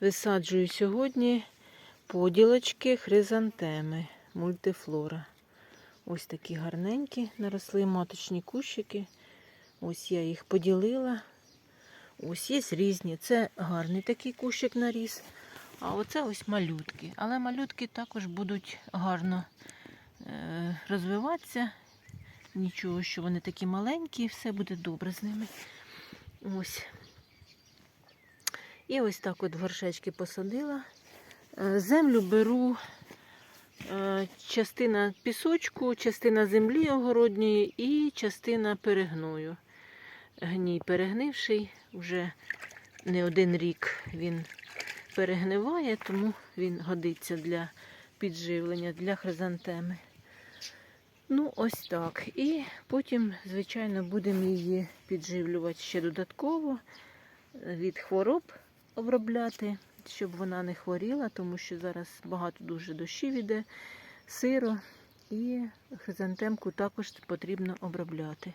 Висаджую сьогодні поділочки хризантеми мультифлора. Ось такі гарненькі наросли маточні кущики. Ось я їх поділила. Ось є різні. Це гарний такий кущик наріс. А оце ось малютки. Але малютки також будуть гарно е, розвиватися. Нічого, що вони такі маленькі, все буде добре з ними. Ось. І ось так от горшечки посадила. Е, Землю беру е, частина пісочку, частина землі огородньої і частина перегною. Гній перегнивший, вже не один рік він перегниває, тому він годиться для підживлення, для хризантеми. Ну, ось так. І потім, звичайно, будемо її підживлювати ще додатково е, від хвороб обробляти, щоб вона не хворіла, тому що зараз багато дуже дощів іде, сиро, і хризантемку також потрібно обробляти.